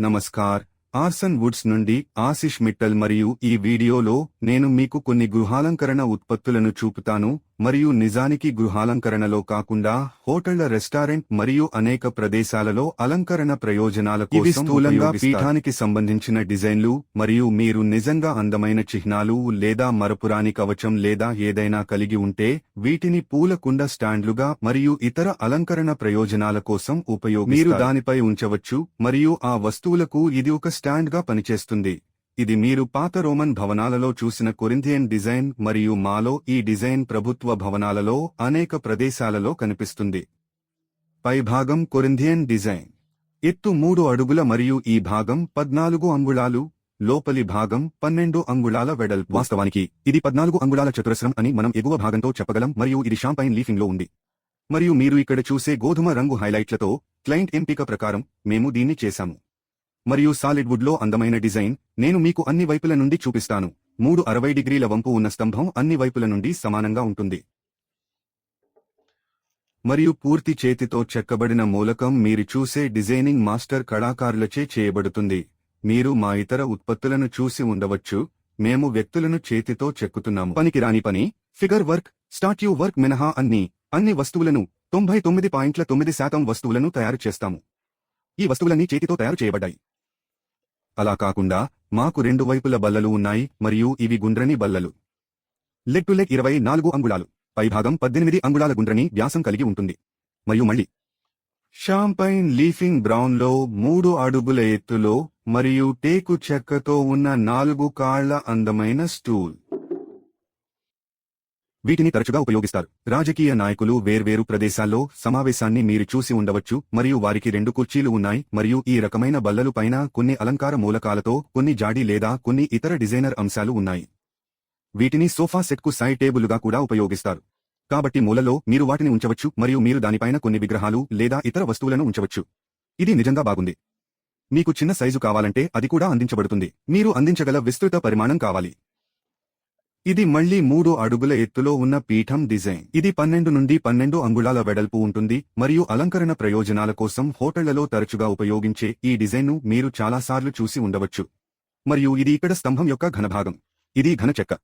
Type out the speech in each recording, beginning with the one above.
Namaskar. Arson Woods నుండి ఆశిష్ మిట్టల్ మరియు ఈ వీడియోలో నేను మీకు కొన్ని గృహాలంకరణ ఉత్పత్తులను చూపుతాను. మరియు నిజానికి గృహాలంకరణలో కాకుండా హోటళ్ళ రెస్టారెంట్ మరియు అనేక ప్రదేశాలలో అలంకరణ ప్రయోజనాల కోసం స్థూలంగా పీఠానికి సంబంధించిన డిజైన్లు మరియు మీరు నిజంగా అందమైన చిహ్నాలు లేదా మరపురాని కవచం లేదా ఏదైనా కలిగి ఉంటే వీటిని పూల కుండ స్టాండ్లుగా మరియు ఇతర అలంకరణ ప్రయోజనాల కోసం ఉపయోగి మీరు దానిపై ఉంచవచ్చు మరియు ఆ వస్తువులకు ఇది ఒక స్టాండ్గా పనిచేస్తుంది. ఇది మీరు పాత రోమన్ భవనాలలో చూసిన కొరింథియన్ డిజైన్ మరియు మాలో ఈ డిజైన్ ప్రభుత్వ భవనాలలో అనేక ప్రదేశాలలో కనిపిస్తుంది. పైభాగం కొరింథియన్ డిజైన్. ఎత్తు మూడు అడుగుల మరియు ఈ భాగం పద్నాలుగు అంగుళాలు లోపలి భాగం పన్నెండు అంగుళాల వెడల్ వాస్తవానికి ఇది పద్నాలుగు అంగుళాల చతురస్రం అని మనం ఎగువ భాగంతో చెప్పగలం మరియు ఇది షాంపైన్ లీఫింగ్లో ఉంది. మరియు మీరు ఇక్కడ చూసే గోధుమ రంగు హైలైట్లతో క్లయింట్ ఎంపిక ప్రకారం మేము దీన్ని చేశాము. మరియు సాలిడ్వుడ్లో లో అందమైన డిజైన్ నేను మీకు అన్ని వైపుల నుండి చూపిస్తాను. మూడు అరవై డిగ్రీల వంపు ఉన్న స్తంభం అన్ని వైపుల నుండి సమానంగా ఉంటుంది. మరియు పూర్తి చేతితో చెక్కబడిన మూలకం మీరు చూసే డిజైనింగ్ మాస్టర్ కళాకారులచే చేయబడుతుంది. మీరు మా ఇతర ఉత్పత్తులను చూసి ఉండవచ్చు. మేము వ్యక్తులను చేతితో చెక్కుతున్నాము. పనికిరాని పని ఫిగర్ వర్క్ స్టాట్యూ వర్క్ మినహా అన్ని అన్ని వస్తువులను తొంభై తొమ్మిది పాయింట్ల తొమ్మిది శాతం వస్తువులను తయారు చేస్తాము. ఈ వస్తువులన్నీ చేతితో తయారు చేయబడ్డాయి. అలా కాకుండా మాకు రెండు వైపుల బల్లలు ఉన్నాయి మరియు ఇవి గుండ్రని బల్లలు. లెగ్ టు లెగ్ ఇరవై నాలుగు అంగుళాలు. పైభాగం పద్దెనిమిది అంగుళాల గుండ్రని వ్యాసం కలిగి ఉంటుంది. మరియు మళ్ళీ. షాంపైన్ లీఫింగ్ బ్రౌన్లో మూడు అడుగుల ఎత్తులో మరియు టేకు చెక్కతో ఉన్న నాలుగు కాళ్ళ అందమైన స్టూల్. వీటిని తరచుగా ఉపయోగిస్తారు. రాజకీయ నాయకులు వేర్వేరు ప్రదేశాల్లో సమావేశాన్ని మీరు చూసి ఉండవచ్చు మరియు వారికి రెండు కుర్చీలు ఉన్నాయి మరియు ఈ రకమైన బల్లలు పైన కొన్ని అలంకార మూలకాలతో కొన్ని జాడి లేదా కొన్ని ఇతర డిజైనర్ అంశాలు ఉన్నాయి. వీటిని సోఫా సెట్కు సైడ్ టేబులుగా కూడా ఉపయోగిస్తారు. కాబట్టి మూలలో మీరు వాటిని ఉంచవచ్చు మరియు మీరు దానిపైన కొన్ని విగ్రహాలు లేదా ఇతర వస్తువులను ఉంచవచ్చు. ఇది నిజంగా బాగుంది. మీకు చిన్న సైజు కావాలంటే అది కూడా అందించబడుతుంది. మీరు అందించగల విస్తృత పరిమాణం కావాలి. ఇది మళ్ళీ మూడు అడుగుల ఎత్తులో ఉన్న పీఠం డిజైన్. ఇది పన్నెండు నుండి పన్నెండు అంగుళాల వెడల్పు ఉంటుంది మరియు అలంకరణ ప్రయోజనాల కోసం హోటళ్ళలో తరచుగా ఉపయోగించే ఈ డిజైన్ను మీరు చాలాసార్లు చూసి ఉండవచ్చు. మరియు ఇది ఇక్కడ స్తంభం యొక్క ఘనభాగం. ఇది ఘన చెక్క.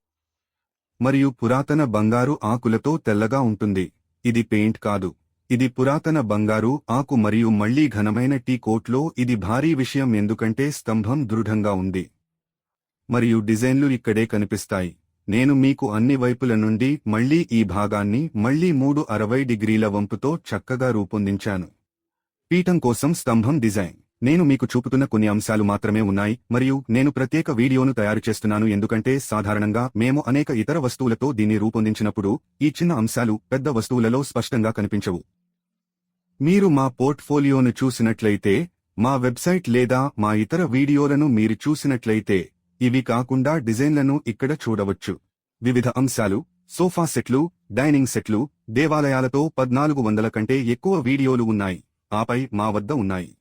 మరియు పురాతన బంగారు ఆకులతో తెల్లగా ఉంటుంది. ఇది పెయింట్ కాదు. ఇది పురాతన బంగారు ఆకు మరియు మళ్ళీ ఘనమైన టీ కోట్లో ఇది భారీ విషయం ఎందుకంటే స్తంభం దృఢంగా ఉంది. మరియు డిజైన్లు ఇక్కడే కనిపిస్తాయి. నేను మీకు అన్ని వైపుల నుండి మళ్ళీ ఈ భాగాన్ని మళ్ళీ మూడు అరవై డిగ్రీల వంపుతో చక్కగా రూపొందించాను. పీఠం కోసం స్తంభం డిజైన్. నేను మీకు చూపుతున్న కొన్ని అంశాలు మాత్రమే ఉన్నాయి మరియు నేను ప్రత్యేక వీడియోను తయారు చేస్తున్నాను ఎందుకంటే సాధారణంగా మేము అనేక ఇతర వస్తువులతో దీన్ని రూపొందించినప్పుడు ఈ చిన్న అంశాలు పెద్ద వస్తువులలో స్పష్టంగా కనిపించవు. మీరు మా పోర్ట్ఫోలియోను చూసినట్లయితే మా వెబ్సైట్ లేదా మా ఇతర వీడియోలను మీరు చూసినట్లయితే ఇవి కాకుండా డిజైన్లను ఇక్కడ చూడవచ్చు. వివిధ అంశాలు సోఫా సెట్లు డైనింగ్ సెట్లు దేవాలయాలతో పద్నాలుగు వందల కంటే ఎక్కువ వీడియోలు ఉన్నాయి. ఆపై మా వద్ద ఉన్నాయి.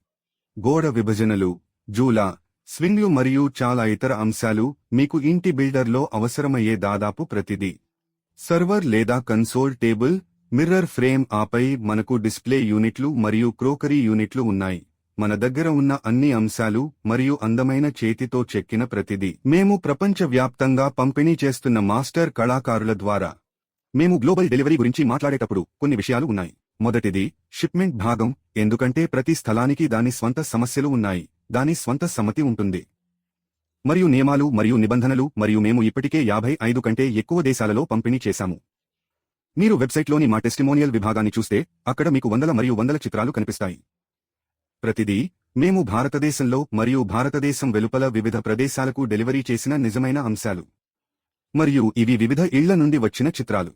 గోడ విభజనలు జూలా స్వింగ్లు మరియు చాలా ఇతర అంశాలు మీకు ఇంటి బిల్డర్లో అవసరమయ్యే దాదాపు ప్రతిదీ. సర్వర్ లేదా కన్సోల్ టేబుల్ మిర్రర్ ఫ్రేమ్ ఆపై మనకు డిస్ప్లే యూనిట్లు మరియు క్రోకరీ యూనిట్లు ఉన్నాయి. మన దగ్గర ఉన్న అన్ని అంశాలు మరియు అందమైన చేతితో చెక్కిన ప్రతిదీ మేము ప్రపంచవ్యాప్తంగా పంపిణీ చేస్తున్న మాస్టర్ కళాకారుల ద్వారా. మేము గ్లోబల్ డెలివరీ గురించి మాట్లాడేటప్పుడు కొన్ని విషయాలు ఉన్నాయి. మొదటిది షిప్మెంట్ భాగం ఎందుకంటే ప్రతి స్థలానికి దాని స్వంత సమస్యలు ఉన్నాయి దాని స్వంత సమ్మతి ఉంటుంది. మరియు నియమాలు మరియు నిబంధనలు మరియు మేము ఇప్పటికే యాభై ఐదు కంటే ఎక్కువ దేశాలలో పంపిణీ చేశాము. మీరు వెబ్సైట్లోని మా టెస్టిమోనియల్ విభాగాన్ని చూస్తే అక్కడ మీకు వందల మరియు వందల చిత్రాలు కనిపిస్తాయి. ప్రతిదీ మేము భారతదేశంలో మరియు భారతదేశం వెలుపల వివిధ ప్రదేశాలకు డెలివరీ చేసిన నిజమైన అంశాలు. మరియు ఇవి వివిధ ఇళ్ళ నుండి వచ్చిన చిత్రాలు.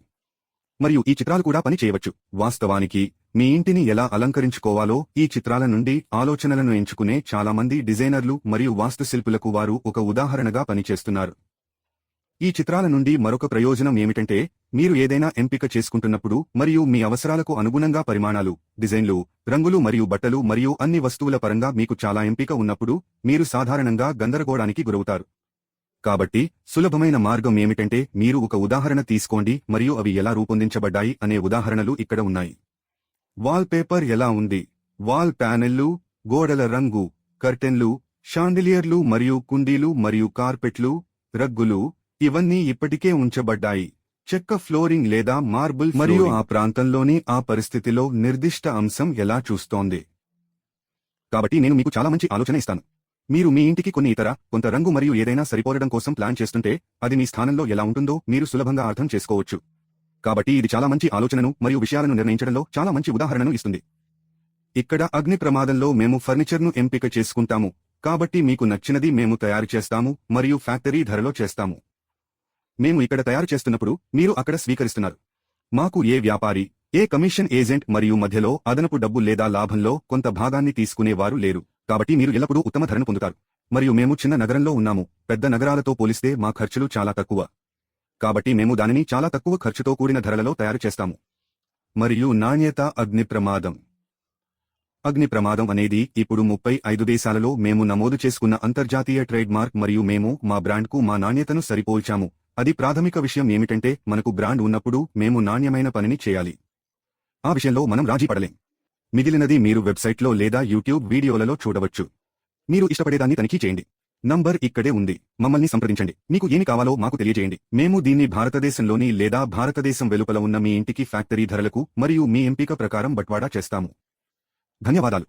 మరియు ఈ చిత్రాలు కూడా పని చేయవచ్చు. వాస్తవానికి మీ ఇంటిని ఎలా అలంకరించుకోవాలో ఈ చిత్రాల నుండి ఆలోచనలను ఎంచుకునే చాలామంది డిజైనర్లు మరియు వాస్తుశిల్పులకు వారు ఒక ఉదాహరణగా పనిచేస్తున్నారు. ఈ చిత్రాల నుండి మరొక ప్రయోజనం ఏమిటంటే మీరు ఏదైనా ఎంపిక చేసుకుంటున్నప్పుడు మరియు మీ అవసరాలకు అనుగుణంగా పరిమాణాలు డిజైన్లు రంగులు మరియు బట్టలు మరియు అన్ని వస్తువుల పరంగా మీకు చాలా ఎంపిక ఉన్నప్పుడు మీరు సాధారణంగా గందరగోళానికి గురవుతారు. కాబట్టి సులభమైన మార్గం ఏమిటంటే మీరు ఒక ఉదాహరణ తీసుకోండి మరియు అవి ఎలా రూపొందించబడ్డాయి అనే ఉదాహరణలు ఇక్కడ ఉన్నాయి. వాల్ పేపర్ ఎలా ఉంది? వాల్ ప్యానెల్లు గోడల రంగు కర్టెన్లు షాండిలియర్లు మరియు కుండీలు మరియు కార్పెట్లు రగ్గులు ఇవన్నీ ఇప్పటికే ఉంచబడ్డాయి. చెక్క ఫ్లోరింగ్ లేదా మార్బుల్ మరియు ఆ ప్రాంతంలోని ఆ పరిస్థితిలో నిర్దిష్ట అంశం ఎలా చూస్తోంది? కాబట్టి నేను మీకు చాలా మంచి ఆలోచన ఇస్తాను. మీరు మీ ఇంటికి కొన్ని ఇతర కొంత రంగు మరియు ఏదైనా సరిపోలడం కోసం ప్లాన్ చేస్తుంటే అది మీ స్థానంలో ఎలా ఉంటుందో మీరు సులభంగా అర్థం చేసుకోవచ్చు. కాబట్టి ఇది చాలా మంచి ఆలోచనను మరియు విషయాలను నిర్ణయించడంలో చాలా మంచి ఉదాహరణను ఇస్తుంది. ఇక్కడ అగ్ని ప్రమాదంలో మేము ఫర్నిచర్ను ఎంపిక చేసుకుంటాము. కాబట్టి మీకు నచ్చినది మేము తయారు చేస్తాము మరియు ఫ్యాక్టరీ ధరలో చేస్తాము. మేము ఇక్కడ తయారు చేస్తున్నప్పుడు మీరు అక్కడ స్వీకరిస్తున్నారు. మాకు ఏ వ్యాపారి ఏ కమిషన్ ఏజెంట్ మరియు మధ్యలో అదనపు డబ్బు లేదా లాభంలో కొంత భాగాన్ని తీసుకునేవారు లేరు. కాబట్టి మీరు ఎల్లప్పుడూ ఉత్తమ ధరను పొందుతారు. మరియు మేము చిన్న నగరంలో ఉన్నాము. పెద్ద నగరాలతో పోలిస్తే మా ఖర్చులు చాలా తక్కువ. కాబట్టి మేము దానిని చాలా తక్కువ ఖర్చుతో కూడిన ధరలలో తయారు చేస్తాము. మరియు నాణ్యత అగ్ని ప్రమాదం అగ్ని ప్రమాదం అనేది ఇప్పుడు ముప్పై ఐదు దేశాలలో మేము నమోదు చేసుకున్న అంతర్జాతీయ ట్రేడ్ మార్క్ మరియు మేము మా బ్రాండ్కు మా నాణ్యతను సరిపోల్చాము. అది ప్రాథమిక విషయం ఏమిటంటే మనకు బ్రాండ్ ఉన్నప్పుడు మేము నాణ్యమైన పనిని చేయాలి. ఆ విషయంలో మనం రాజీ పడలేం మిగిలినది మీరు వెబ్సైట్లో లేదా యూట్యూబ్ వీడియోలలో చూడవచ్చు. మీరు ఇష్టపడేదాన్ని తనిఖీ చేయండి. నంబర్ ఇక్కడే ఉంది. మమ్మల్ని సంప్రదించండి. మీకు ఏమి కావాలో మాకు తెలియజేయండి. మేము దీన్ని భారతదేశంలోని లేదా భారతదేశం వెలుపల ఉన్న మీ ఇంటికి ఫ్యాక్టరీ ధరలకు మరియు మీ ఎంపిక ప్రకారం బట్వాడా చేస్తాము. ధన్యవాదాలు.